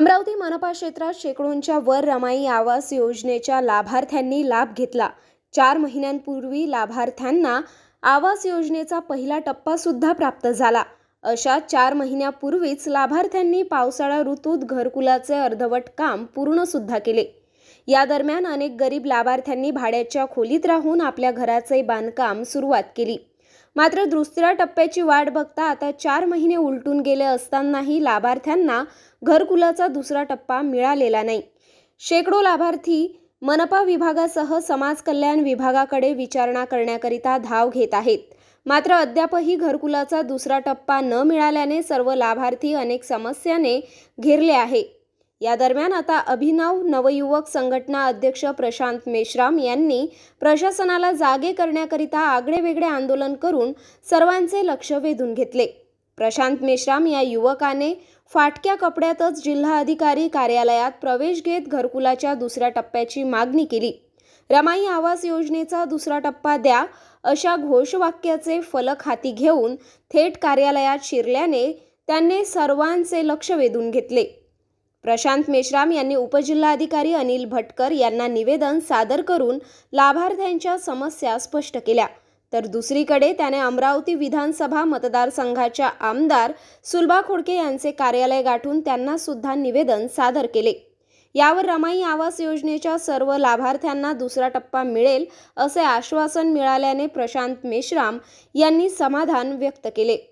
अमरावती मनपा क्षेत्रात शेकडोंच्या वर रमाई आवास योजनेच्या लाभार्थ्यांनी लाभ घेतला. चार महिन्यांपूर्वी लाभार्थ्यांना आवास योजनेचा पहिला टप्पा सुद्धा प्राप्त झाला. अशा चार महिन्यापूर्वीच लाभार्थ्यांनी पावसाळा ऋतूत घरकुलाचे अर्धवट काम पूर्ण सुद्धा केले. या दरम्यान अनेक गरीब लाभार्थ्यांनी भाड्याच्या खोलीत राहून आपल्या घराचे बांधकाम सुरुवात केली. मात्र दुसऱ्या टप्प्याची वाट बघता आता चार महिने उलटून गेले असतानाही लाभार्थ्यांना घरकुलाचा दुसरा टप्पा मिळालेला नाही. शेकडो लाभार्थी मनपा विभागासह समाज कल्याण विभागाकडे विचारणा करण्याकरिता धाव घेत आहेत. मात्र अद्यापही घरकुलाचा दुसरा टप्पा न मिळाल्याने सर्व लाभार्थी अनेक समस्याने घेरले आहे. या दरम्यान आता अभिनव नवयुवक संघटना अध्यक्ष प्रशांत मेश्राम यांनी प्रशासनाला जागे करण्याकरिता आगळेवेगळे आंदोलन करून सर्वांचे लक्ष वेधून घेतले. प्रशांत मेश्राम या युवकाने फाटक्या कपड्यातच जिल्हाधिकारी कार्यालयात प्रवेश घेत घरकुलाच्या दुसऱ्या टप्प्याची मागणी केली. रमाई आवास योजनेचा दुसरा टप्पा द्या अशा घोषवाक्याचे फलक हाती घेऊन थेट कार्यालयात शिरल्याने त्यांनी सर्वांचे लक्ष वेधून घेतले. प्रशांत मेश्राम यांनी उपजिल्हाधिकारी अनिल भटकर यांना निवेदन सादर करून लाभार्थ्यांच्या समस्या स्पष्ट केल्या. तर दुसरीकडे त्याने अमरावती विधानसभा मतदारसंघाच्या आमदार सुलभा खोडके यांचे कार्यालय गाठून त्यांना सुद्धा निवेदन सादर केले. यावर रमाई आवास योजनेच्या सर्व लाभार्थ्यांना दुसरा टप्पा मिळेल असे आश्वासन मिळाल्याने प्रशांत मेश्राम यांनी समाधान व्यक्त केले.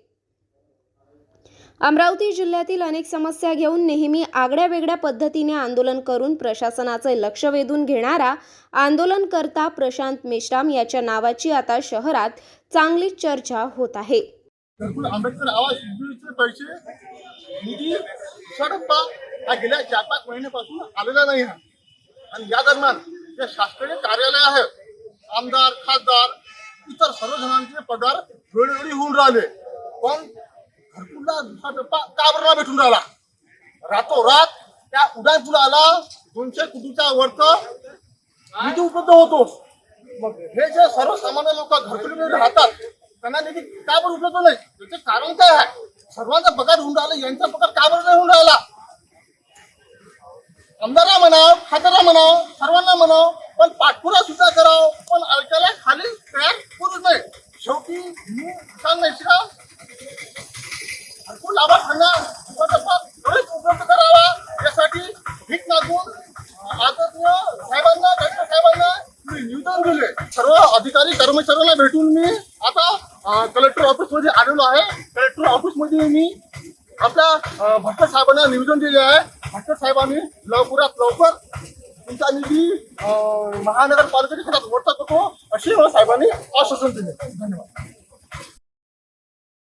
अमरावती जिल्ह्यातील अनेक समस्या घेऊन नेहमी आगड्या वेगळ्या पद्धतीने आंदोलन करून प्रशासनाचे लक्ष वेधून घेणारा आंदोलनकर्ता प्रशांत मेश्राम याच्या नावाची आता शहरात चांगली चर्चा होत आहे. आंबेडकर आवास योजनेचे पैसे निधी सडप्पा हा गेल्या चार पाच महिन्यापासून आलेला नाही आणि या दरम्यान जे शासकीय कार्यालय आहे आमदार खासदार इतर सर्वजणांचे पगार वेळोवेळी होऊन राहिले. पण घरकुलला का बरं भेटून राहिला. रातोरात त्या उडान पुलाला दोनशे कोटीच्या वरत निधी उपलब्ध होतो. मग हे जे सर्वसामान्य लोक घरकुलीमध्ये राहतात त्यांना निधी का बरं उपलब्ध नाही? त्याचे कारण काय आहे? सर्वांचा पगार होऊन राहिला यांचा पगार का बरं नाही होऊन राहिला? आमदारला म्हणाव खासदारला म्हणाव सर्वांना म्हणाव पण पाठपुरा सुद्धा करावं पण अडक्याला खाली तयार सर्व अधिकारी कर्मचाऱ्यांना भेटून मी आता कलेक्टर ऑफिसमध्ये आलेलो आहे. कलेक्टर ऑफिसमध्ये मी आपल्या भट्ट भट्टर साहेबांना निवेदन दिले आहे. भट्टर साहेबांनी लवकरात लवकर तुमचा निधी महानगरपालिकेच्या खात्यात वर्तक होतो अशी साहेबांनी आश्वासन दिले. धन्यवाद.